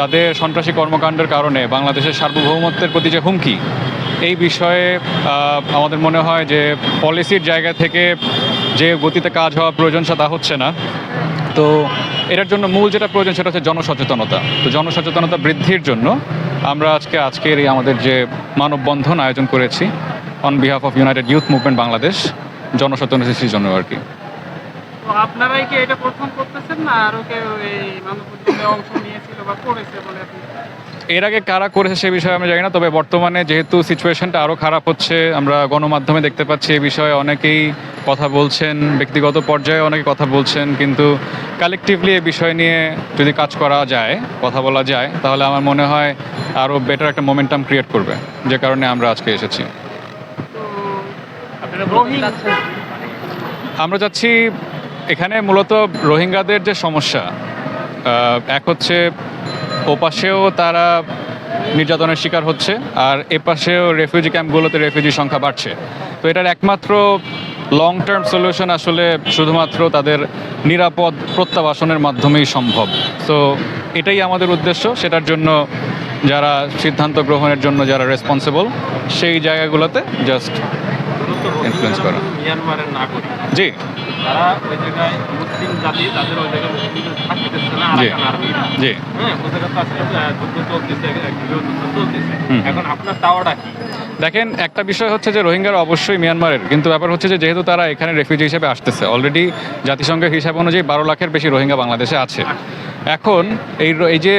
তাদের সন্ত্রাসী কর্মকাণ্ডের কারণে বাংলাদেশের সার্বভৌমত্বের প্রতি যে হুমকি, এই বিষয়ে আমাদের মনে হয় যে পলিসির জায়গা থেকে যে গতিতে কাজ হওয়া প্রয়োজন সেটা হচ্ছে না। তো এটার জন্য মূল যেটা প্রয়োজন সেটা হচ্ছে জনসচেতনতা। তো জনসচেতনতা বৃদ্ধির জন্য আমরা আজকে, আজকের এই আমাদের যে মানববন্ধন আয়োজন করেছি on behalf of United Youth Movement Bangladesh জনসচেতনতা সৃষ্টির জন্য আর কি। আপনারাই কি এটা প্রথম করতেছেন না আরও কেউ এই মানববন্ধনে অংশ নিয়েছিল বা করেছে বলে আপনি? এর আগে কারা করেছে সে বিষয়ে আমি জানি না তবে বর্তমানে যেহেতু সিচুয়েশনটা আরও খারাপ হচ্ছে আমরা গণমাধ্যমে দেখতে পাচ্ছি এই বিষয়ে অনেকেই কথা বলছেন ব্যক্তিগত পর্যায়ে অনেকে কথা বলছেন কিন্তু কালেকটিভলি এই বিষয় নিয়ে যদি কাজ করা যায় কথা বলা যায় তাহলে আমার মনে হয় আরও বেটার একটা মোমেন্টাম ক্রিয়েট করবে যে কারণে আমরা আজকে এসেছি। আমরা যাচ্ছি এখানে মূলত রোহিঙ্গাদের যে সমস্যা এক হচ্ছে ওপাশেও তারা নির্যাতনের শিকার হচ্ছে, আর এপাশেও রেফিউজি ক্যাম্পগুলোতে রেফিউজি সংখ্যা বাড়ছে। তো এটার একমাত্র লং টার্ম সলিউশন আসলে শুধুমাত্র তাদের নিরাপদ প্রত্যাবাসনের মাধ্যমেই সম্ভব। তো এটাই আমাদের উদ্দেশ্য, সেটার জন্য যারা সিদ্ধান্ত গ্রহণের জন্য যারা রেসপন্সিবল সেই জায়গাগুলোতে জাস্ট Influence করা। মিয়ানমারের নাগরিক। জি। তারা ওই জায়গায় মুসলিম জাতি তাদের ওই জায়গায় না জি। আরাকান আর্মিরা জি। হ্যাঁ ওই জায়গায় তো আসলে যুদ্ধ চলতেছে গৃহযুদ্ধ চলতেছে। এখন আপনার কি? দেখেন একটা বিষয় হচ্ছে যে রোহিঙ্গারা অবশ্যই মিয়ানমারের কিন্তু ব্যাপার হচ্ছে যে যেহেতু তারা এখানে রেফিউজি হিসেবে আসতেছে অলরেডি জাতিসংঘের হিসাব অনুযায়ী বারো লাখের বেশি রোহিঙ্গা বাংলাদেশে আছে। এখন এই এই যে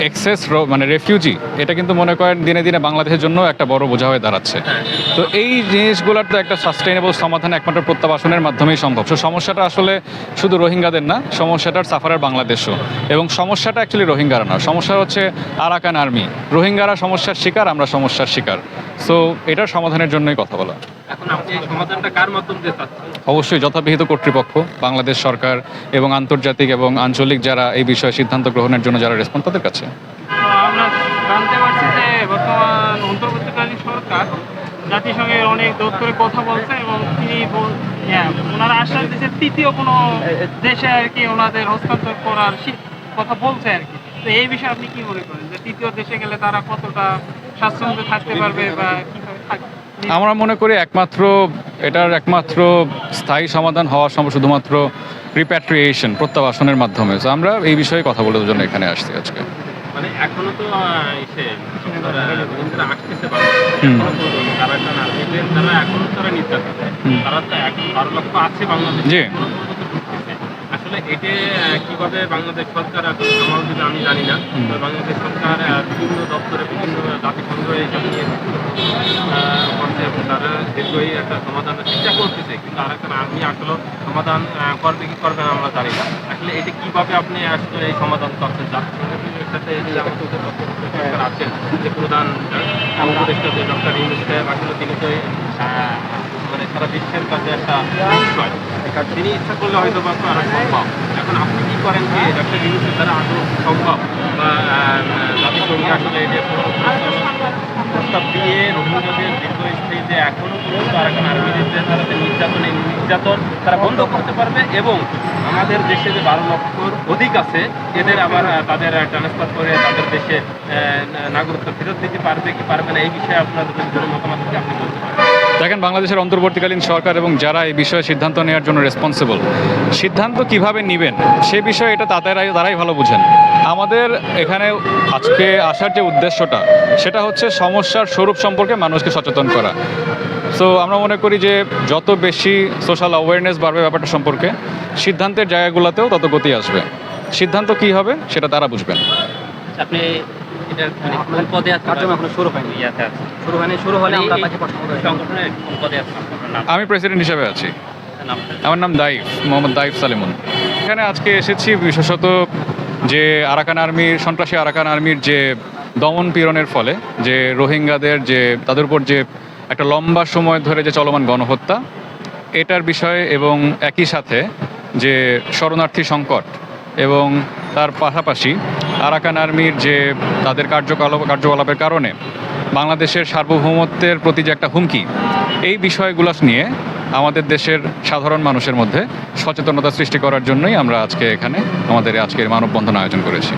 এক্সেস মানে রেফিউজি এটা কিন্তু মনে করেন দিনে দিনে বাংলাদেশের জন্য একটা বড় বোঝা হয়ে দাঁড়াচ্ছে। তো এই জিনিসগুলোর তো একটা সাস্টেইনেবল সমাধান একমাত্র প্রত্যাবাসনের মাধ্যমেই সম্ভব। সো সমস্যাটা আসলে শুধু রোহিঙ্গাদের না সমস্যাটার সাফারের বাংলাদেশও। এবং সমস্যাটা অ্যাকচুয়ালি রোহিঙ্গারা না সমস্যা হচ্ছে আরাকান আর্মি। রোহিঙ্গারা সমস্যার শিকার আমরা সমস্যার শিকার। সো এটার সমাধানের জন্যই কথা বলা। এখন আপনি এই সমাধানটা কার মাধ্যম দিয়ে চাচ্ছেন? অবশ্যই যথাবিহিত কর্তৃপক্ষ বাংলাদেশ সরকার এবং আন্তর্জাতিক এবং আঞ্চলিক যারা এই বিষয়ে সিদ্ধান্ত গ্রহণের জন্য যারা রেসপন্স তাদের কাছে। তো আমরা জানতে পারছি যে বর্তমান অন্তর্বর্তীকালীন সরকার জাতিসংঘের অনেক দপ্তরে কথা বলছে এবং তিনি হ্যাঁ, ওনারা আশ্বাস তৃতীয় কোনো দেশে আর কি ওনাদের হস্তান্তর করার কথা বলছে আর কি। তো এই বিষয়ে আপনি কি মনে করেন যে তৃতীয় দেশে গেলে তারা কতটা স্বাচ্ছন্দ্যে থাকতে পারবে বা কীভাবে থাকবে আমরা মনে করি একমাত্র এটার একমাত্র স্থায়ী সমাধান হওয়া সম্ভব শুধুমাত্র রিপ্যাট্রিয়েশন প্রত্যাবাসনের মাধ্যমে। তো আমরা এই বিষয়ে কথা বলার জন্য এখানে আসছি আজকে। মানে এখনও তো এসে তারা আসতেছে তারা এখনও তারা নির্যাতিত। হুম। তারা তো এখন বারো লক্ষ আছে বাংলাদেশে। আসলে এটা আহ, কীভাবে বাংলাদেশ সরকার এখন আমার যদি আমি জানি না। বাংলাদেশ সরকার বিভিন্ন দপ্তরে বিভিন্ন জাতিসংঘ এইসব নিয়ে তারা দীর্ঘই একটা সমাধানের চেষ্টা করতেছে। কিন্তু আরেকটা আর্মি আসলে সমাধান করবে কি করবে আমরা জানি না। আসলে এটা কীভাবে আপনি আসলে এই সমাধান করছেন জাতিসংঘের সাথে যে যে যে প্রধান যে ডক্টর ইউনুস সাহেব আসলে তিনি তো মানে সারা বিশ্বের কাছে একটা তিনি ইচ্ছা করলে হয়তো বা করা সম্ভব এখন আপনি কি করেন যে ডক্টর ইউনুসের দ্বারা আদৌ সম্ভব বা জাতিসংঘে আসলে কোনো প্রস্তাব দিয়ে রোহিঙ্গাদের দীর্ঘস্থায়ী যে এখনও পর্যন্ত আরাকান আর্মিদের যে তারা নির্যাতন নির্যাতন তারা বন্ধ পারবে এবং আমাদের দেশে যে বারো লক্ষর অধিক আছে, এদের আবার তাদের ট্রান্সফার করে তাদের দেশে নাগরিকত্ব ফেরত দিতে পারবে কি পারবে না, এই বিষয়ে আপনাদের মতামত আপনি বলতে পারেন? দেখেন, বাংলাদেশের অন্তর্বর্তীকালীন সরকার এবং যারা এই বিষয়ে সিদ্ধান্ত নেওয়ার জন্য রেসপন্সিবল সিদ্ধান্ত কীভাবে নেবেন? সে বিষয়ে এটা তাদেরাই তারাই ভালো বুঝেন। আমাদের এখানে আজকে আসার যে উদ্দেশ্যটা, সেটা হচ্ছে সমস্যার স্বরূপ সম্পর্কে মানুষকে সচেতন করা। সো আমরা মনে করি যে যত বেশি সোশ্যাল অ্যাওয়ারনেস বাড়বে ব্যাপারটা সম্পর্কে সিদ্ধান্তের জায়গাগুলোতেও তত গতি আসবে। সিদ্ধান্ত কি হবে সেটা তারা বুঝবেন। আপনি এটা মানে কোন পদে আছেন? এখনও শুরু হয়নি। শুরু হয়নি শুরু হলে আমরা তাকে প্রশ্ন করব। সংগঠনের কোন পদে আছেন আমি প্রেসিডেন্ট হিসেবে আছি। আমার নাম দাইফ মোহাম্মদ দাইফ সালেমুন। এখানে আজকে এসেছি বিশেষত যে আরাকান আর্মির সন্ত্রাসী আরাকান আর্মির যে দমন পীড়নের ফলে যে রোহিঙ্গাদের যে তাদের উপর যে একটা লম্বা সময় ধরে যে চলমান গণহত্যা, এটার বিষয়ে এবং একই সাথে যে শরণার্থী সংকট এবং তার পাশাপাশি আরাকান আর্মির যে তাদের কার্যকলাপ কার্যকলাপের কারণে বাংলাদেশের সার্বভৌমত্বের প্রতি যে একটা হুমকি, এই বিষয়গুলো নিয়ে আমাদের দেশের সাধারণ মানুষের মধ্যে সচেতনতা সৃষ্টি করার জন্যই আমরা আজকে এখানে আমাদের আজকের মানববন্ধন আয়োজন করেছি।